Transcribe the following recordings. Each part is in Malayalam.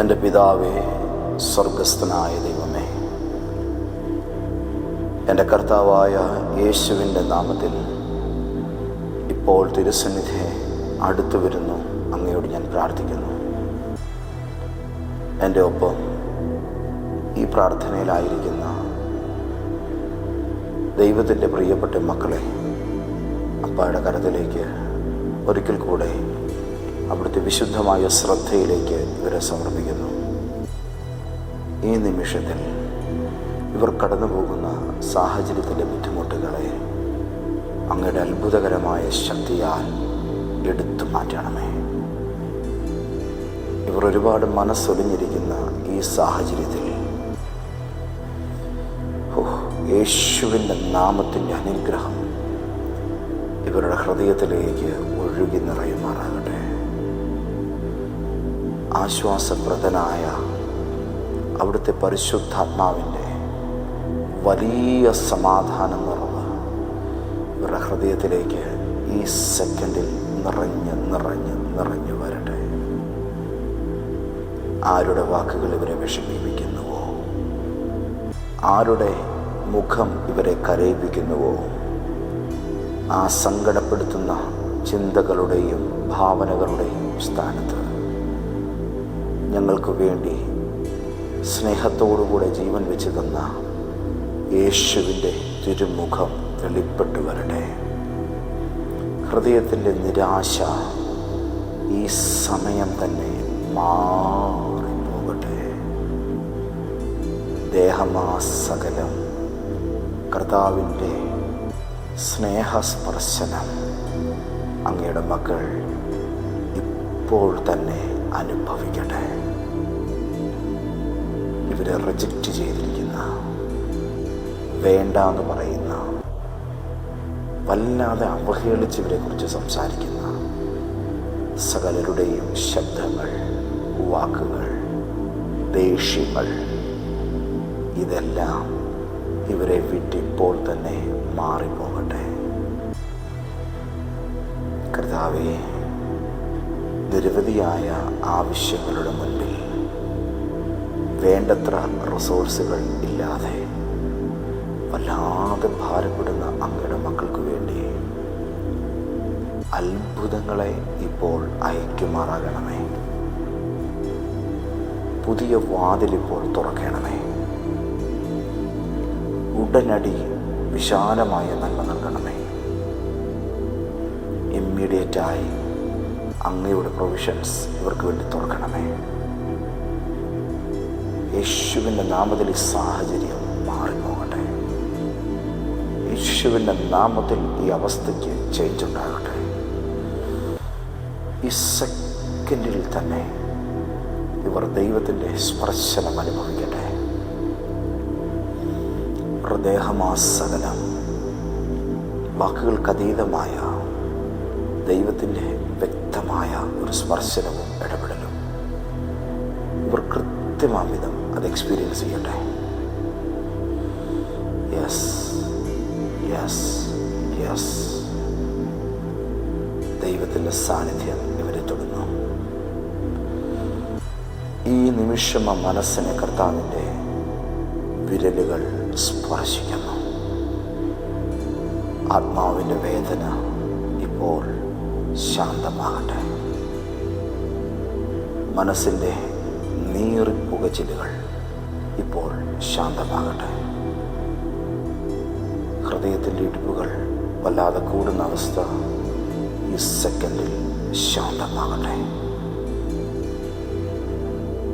എന്റെ പിതാവേ സ്വർഗസ്ഥനായ ദൈവമേ. എന്റെ കർത്താവായ യേശുവിന്റെ നാമത്തിൽ ഇപ്പോൾ തിരുസന്നിധിയെ അടുത്തു വരുന്നു. അങ്ങയോട് ഞാൻ പ്രാർത്ഥിക്കുന്നു. എന്റെ ഒപ്പം ഈ പ്രാർത്ഥനയിലായിരിക്കുന്ന ദൈവത്തിന്റെ പ്രിയപ്പെട്ട മക്കളെ അപ്പായുടെ കരത്തിലേക്ക് ഒരിക്കൽ കൂടെ അവിടുത്തെ വിശുദ്ധമായ ശ്രദ്ധയിലേക്ക് ഇവരെ സമർപ്പിക്കുന്നു. ഈ നിമിഷത്തിൽ ഇവർ കടന്നു പോകുന്ന സാഹചര്യത്തിന്റെ ബുദ്ധിമുട്ടുകളെ അങ്ങയുടെ അത്ഭുതകരമായ ശക്തിയാൽ എടുത്തു മാറ്റണമേ. ഇവർ ഒരുപാട് മനസ്സൊലിഞ്ഞിരിക്കുന്ന ഈ സാഹചര്യത്തിൽ യേശുവിന്റെ നാമത്തിന്റെ അനുഗ്രഹം ഇവരുടെ ഹൃദയത്തിലേക്ക് ഒഴുകി നിറയുമാറാകട്ടെ. ആശ്വാസപ്രദനായ അവിടുത്തെ പരിശുദ്ധാത്മാവിന്റെ വലിയ സമാധാനം നിറവ് ഇവരുടെ ഹൃദയത്തിലേക്ക് ഈ സെക്കൻഡിൽ നിറഞ്ഞ് നിറഞ്ഞ് നിറഞ്ഞു വരട്ടെ. ആരുടെ വാക്കുകൾ ഇവരെ വിഷമിപ്പിക്കുന്നുവോ? ആരുടെ മുഖം ഇവരെ കരയിപ്പിക്കുന്നുവോ? ആ സങ്കടപ്പെടുത്തുന്ന ചിന്തകളുടെയും ഭാവനകളുടെയും സ്ഥാനത്ത് ഞങ്ങൾക്ക് വേണ്ടി സ്നേഹത്തോടുകൂടെ ജീവൻ വെച്ച് തന്ന യേശുവിന്റെ തിരുമുഖം വെളിപ്പെട്ടു വരട്ടെ. ഹൃദയത്തിന്റെ നിരാശ ഈ സമയം തന്നെ മാറിപ്പോകട്ടെ ദേഹമാസകലം കർത്താവിന്റെ സ്നേഹസ്പർശനം അങ്ങയുടെ മക്കൾ ഇപ്പോൾ തന്നെ അനുഭവിക്കട്ടെ. ഇവരെ റിജക്റ്റ് ചെയ്തിരിക്കുന്ന വേണ്ട എന്ന് പറയുന്ന വല്ലാതെ അവഹേളിച്ച് ഇവരെക്കുറിച്ച് സംസാരിക്കുന്ന സകലരുടെയും ശബ്ദങ്ങൾ വാക്കുകൾ ദേഷ്യങ്ങൾ ഇതെല്ലാം ഇവരെ വിട്ടിപ്പോൾ തന്നെ മാറിപ്പോകട്ടെ. കർത്താവെ നിരവധിയായ ആവശ്യങ്ങളുടെ മുൻപിൽ വേണ്ടത്ര റിസോഴ്സുകൾ ഇല്ലാതെ വല്ലാതെ ഭാരപ്പെടുന്ന അങ്ങയുടെ മക്കൾക്ക് വേണ്ടി അത്ഭുതങ്ങളെ ഇപ്പോൾ അയക്കുമാറാകണമേ. പുതിയ വാതിലിപ്പോൾ തുറക്കണമേ. ഉടനടി വിശാലമായ നന്മ നൽകണമേ. ഇമ്മീഡിയറ്റായി അങ്ങയുടെ പ്രൊവിഷൻസ് ഇവർക്ക് വേണ്ടി തുറക്കണമേ. യേശുവിന്റെ നാമത്തിൽ ഈ സാഹചര്യം മാറിപ്പോകട്ടെ. യേശുവിന്റെ നാമത്തിൽ ഈ അവസ്ഥയ്ക്ക് ചേഞ്ച് ഉണ്ടാകട്ടെ. ഈ സെക്കൻഡിൽ തന്നെ ഇവർ ദൈവത്തിന്റെ സ്പർശനം അനുഭവിക്കട്ടെ. ഹൃദയമാസകലം വാക്കുകൾക്കതീതമായ ദൈവത്തിന്റെ വ്യക്തമായ ഒരു സ്പർശനവും ഇടപെടലും. ഇവർ കൃത്യമാംവിധം അത് എക്സ്പീരിയൻസ് ചെയ്യട്ടെ. യെസ് യെസ് യെസ് ദൈവത്തിന്റെ സാന്നിധ്യം ഇവരെ തൊടുന്നു. ഈ നിമിഷം ആ മനസ്സിനെ കർത്താവിന്റെ വിരലുകൾ സ്പർശിക്കുന്നു. ആത്മാവിന്റെ വേദന ഇപ്പോൾ ശാന്തമാകട്ടെ. മനസ്സിന്റെ നീറിപ്പുകച്ചിലുകൾ ഇപ്പോൾ ശാന്തമാകട്ടെ. ഹൃദയത്തിന്റെ ഇടിപ്പുകൾ വല്ലാതെ കൂടുന്ന അവസ്ഥ ഈ സെക്കൻഡിൽ ശാന്തമാകട്ടെ.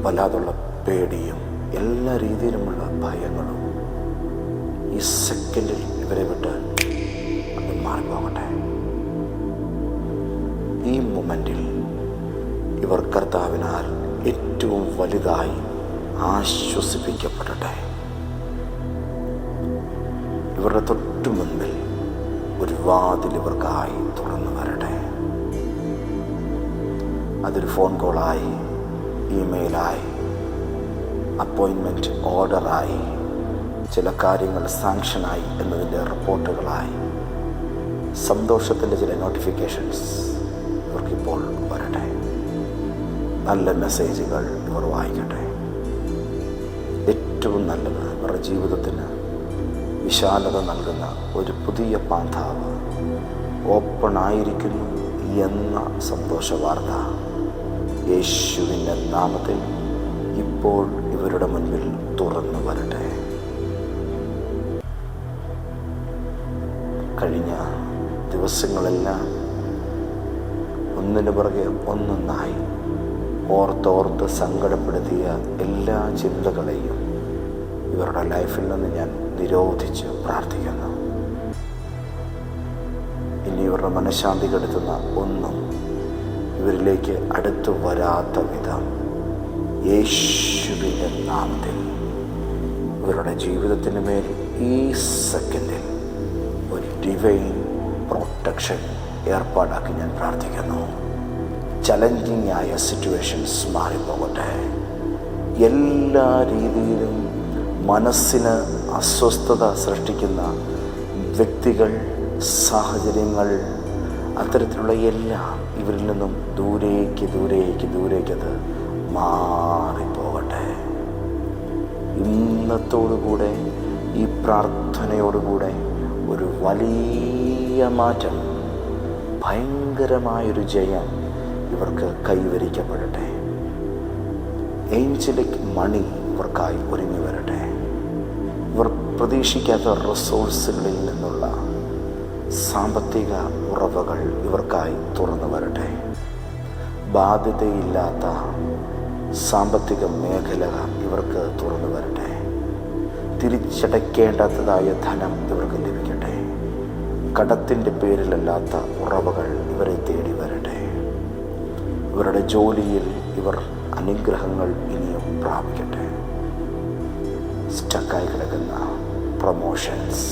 വല്ലാതുള്ള പേടിയും എല്ലാ രീതിയിലുമുള്ള ഭയങ്ങളും ഈ സെക്കൻഡിൽ ഇവരെ വിട്ട് ഈ ഇവർ കർത്താവിനാൽ ഏറ്റവും വലുതായി ആശ്വസിപ്പിക്കപ്പെടട്ടെ. ഇവരുടെ തൊട്ടു മുൻപിൽ ഒരു വാതിൽ ഇവർക്കായി തുറന്നു വരട്ടെ. അതൊരു ഫോൺ കോളായി ഇമെയിലായി അപ്പോയിൻമെന്റ് ഓർഡറായി ചില കാര്യങ്ങൾ സാങ്ഷനായി എന്നതിന്റെ റിപ്പോർട്ടുകളായി സന്തോഷത്തിന്റെ ചില നോട്ടിഫിക്കേഷൻസ്. ഇവർക്കിപ്പോൾ വരട്ടെ. നല്ല മെസ്സേജുകൾ ഇവർ വായിക്കട്ടെ. ഏറ്റവും നല്ലത് ഇവരുടെ ജീവിതത്തിന് വിശാലത നൽകുന്ന ഒരു പുതിയ പാന്താവ് ഓപ്പൺ ആയിരിക്കുന്നു എന്ന സന്തോഷ വാർത്ത യേശുവിന്റെ നാമത്തിൽ ഇപ്പോൾ ഇവരുടെ മുൻപിൽ തുറന്നു വരട്ടെ. കഴിഞ്ഞ ദിവസങ്ങളെല്ലാം ഒന്നിനു പുറകെ ഒന്നൊന്നായി. ഓർത്തോർത്ത് സങ്കടപ്പെടുത്തിയ എല്ലാ ചിന്തകളെയും ഇവരുടെ ലൈഫിൽ നിന്ന് ഞാൻ നിരോധിച്ച് പ്രാർത്ഥിക്കുന്നു. ഇനി ഇവരുടെ മനഃശാന്തി കെടുത്തുന്ന ഒന്നും ഇവരിലേക്ക് അടുത്തു വരാത്ത വിധം യേശുവിന്റെ നാമത്തിൽ ഇവരുടെ ജീവിതത്തിന് മേൽ ഈ സെക്കൻഡിൽ ഒരു ഡിവൈൻ പ്രൊട്ടക്ഷൻ ഏർപ്പാടാക്കി ഞാൻ പ്രാർത്ഥിക്കുന്നു. ചലഞ്ചിങ് ആയ സിറ്റുവേഷൻസ് മാറിപ്പോകട്ടെ. എല്ലാ രീതിയിലും മനസ്സിന് അസ്വസ്ഥത സൃഷ്ടിക്കുന്ന വ്യക്തികൾ സാഹചര്യങ്ങൾ അത്തരത്തിലുള്ള എല്ലാം ഇവരിൽ നിന്നും ദൂരേക്ക് ദൂരേക്ക് ദൂരേക്ക് അത് മാറിപ്പോകട്ടെ. ഇന്നത്തോടുകൂടെ ഈ പ്രാർത്ഥനയോടുകൂടെ ഒരു വലിയ മാറ്റം ഭയങ്കരമായൊരു ജയം ഇവർക്ക് കൈവരിക്കപ്പെടട്ടെ. ഏഞ്ചലിക് മണി ഇവർക്കായി ഒരുങ്ങി വരട്ടെ. ഇവർ പ്രതീക്ഷിക്കാത്ത റിസോഴ്സുകളിൽ നിന്നുള്ള സാമ്പത്തിക ഉറവകൾ ഇവർക്കായി തുറന്നു വരട്ടെ. ബാധ്യതയില്ലാത്ത സാമ്പത്തിക മേഖല ഇവർക്ക് തുറന്നു വരട്ടെ. തിരിച്ചടയ്ക്കേണ്ടാത്തതായ ധനം ഇവർക്ക് ലഭിക്കട്ടെ കടത്തിന്റെ പേരിലല്ലാത്ത ഉറവകൾ ഇവരെ തേടി വരട്ടെ. ഇവരുടെ ജോലിയിൽ ഇവർ അനുഗ്രഹങ്ങൾ ഇനിയും പ്രാപിക്കട്ടെ. സ്റ്റക്കായി കിടക്കുന്ന പ്രൊമോഷൻസ്.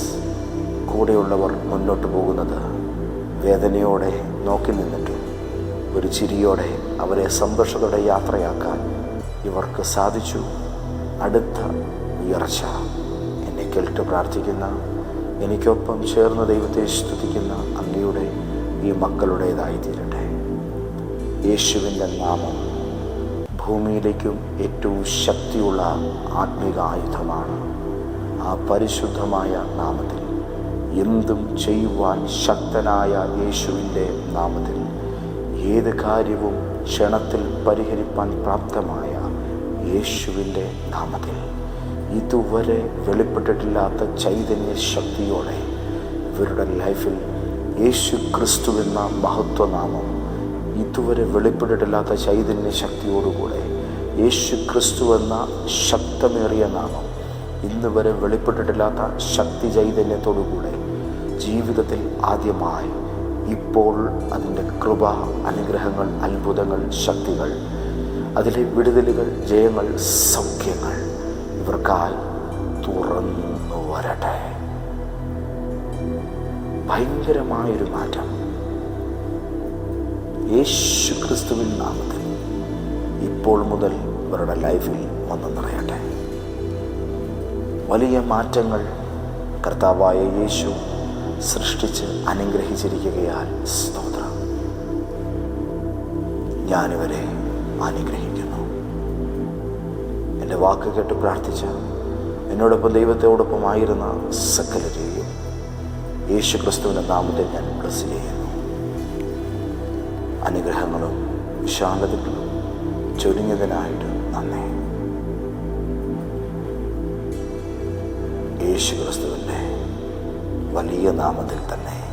കൂടെയുള്ളവർ മുന്നോട്ട് പോകുന്നത് വേദനയോടെ നോക്കി നിന്നിട്ടും ഒരു ചിരിയോടെ അവരെ സന്തോഷത്തോടെ യാത്രയാക്കാൻ ഇവർക്ക് സാധിച്ചു. അടുത്ത ഉയർച്ച. എന്നെ കേട്ട് പ്രാർത്ഥിക്കുന്ന എനിക്കൊപ്പം ചേർന്ന് ദൈവത്തെ സ്തുതിക്കുന്ന അങ്ങയുടെ ഈ മക്കളുടേതായി തീരട്ടെ യേശുവിന്റെ നാമം ഭൂമിയിലേക്കും ഏറ്റവും ശക്തിയുള്ള ആത്മീക ആയുധമാണ്. ആ പരിശുദ്ധമായ നാമത്തിൽ എന്തും ചെയ്യുവാൻ ശക്തനായ യേശുവിന്റെ നാമത്തിൽ ഏത് കാര്യവും ക്ഷണത്തിൽ പരിഹരിപ്പാൻ പ്രാപ്തമായ യേശുവിന്റെ നാമത്തിൽ. ഇതുവരെ വെളിപ്പെട്ടിട്ടില്ലാത്ത ചൈതന്യ ശക്തിയോടെ ഇവരുടെ ലൈഫിൽ യേശു ക്രിസ്തു എന്ന മഹത്വനാമം ഇതുവരെ വെളിപ്പെട്ടിട്ടില്ലാത്ത ചൈതന്യ ശക്തിയോടുകൂടെ യേശു ക്രിസ്തു എന്ന ശക്തമേറിയ നാമം ഇന്ന് വരെ വെളിപ്പെട്ടിട്ടില്ലാത്ത ശക്തി ചൈതന്യത്തോടുകൂടെ ജീവിതത്തിൽ ആദ്യമായി ഇപ്പോൾ അതിന്റെ കൃപ അനുഗ്രഹങ്ങൾ അത്ഭുതങ്ങൾ ശക്തികൾ അതിലെ വിടുതലുകൾ ജയങ്ങൾ സൗഖ്യങ്ങൾ ഇവർക്കായി തുറന്നു വരട്ടെ. ഭയങ്കരമായൊരു മാറ്റം. യേശു ക്രിസ്തുവിൻ നാമത്തിൽ ഇപ്പോൾ മുതൽ ഇവരുടെ ലൈഫിൽ വന്നു നിറയട്ടെ. വലിയ മാറ്റങ്ങൾ കർത്താവായ യേശു സൃഷ്ടിച്ച് അനുഗ്രഹിച്ചിരിക്കുകയാൽ സ്തോത്രം. ഞാനിവരെ അനുഗ്രഹിക്കുന്നു എന്റെ വാക്ക് കേട്ട് പ്രാർത്ഥിച്ച. എന്നോടൊപ്പം ദൈവത്തോടൊപ്പം ആയിരുന്ന സകലരെയും യേശു ക്രിസ്തുവിന്റെ നാമത്തിൽ ഞാൻ ബ്ലസ് ചെയ്യുന്നു. അനുഗ്രഹങ്ങളും വിശാലതകളും ചൊരിഞ്ഞതിനായിട്ട് നന്ദി. യേശു ക്രിസ്തുവിന്റെ വലിയ നാമത്തിൽ തന്നെ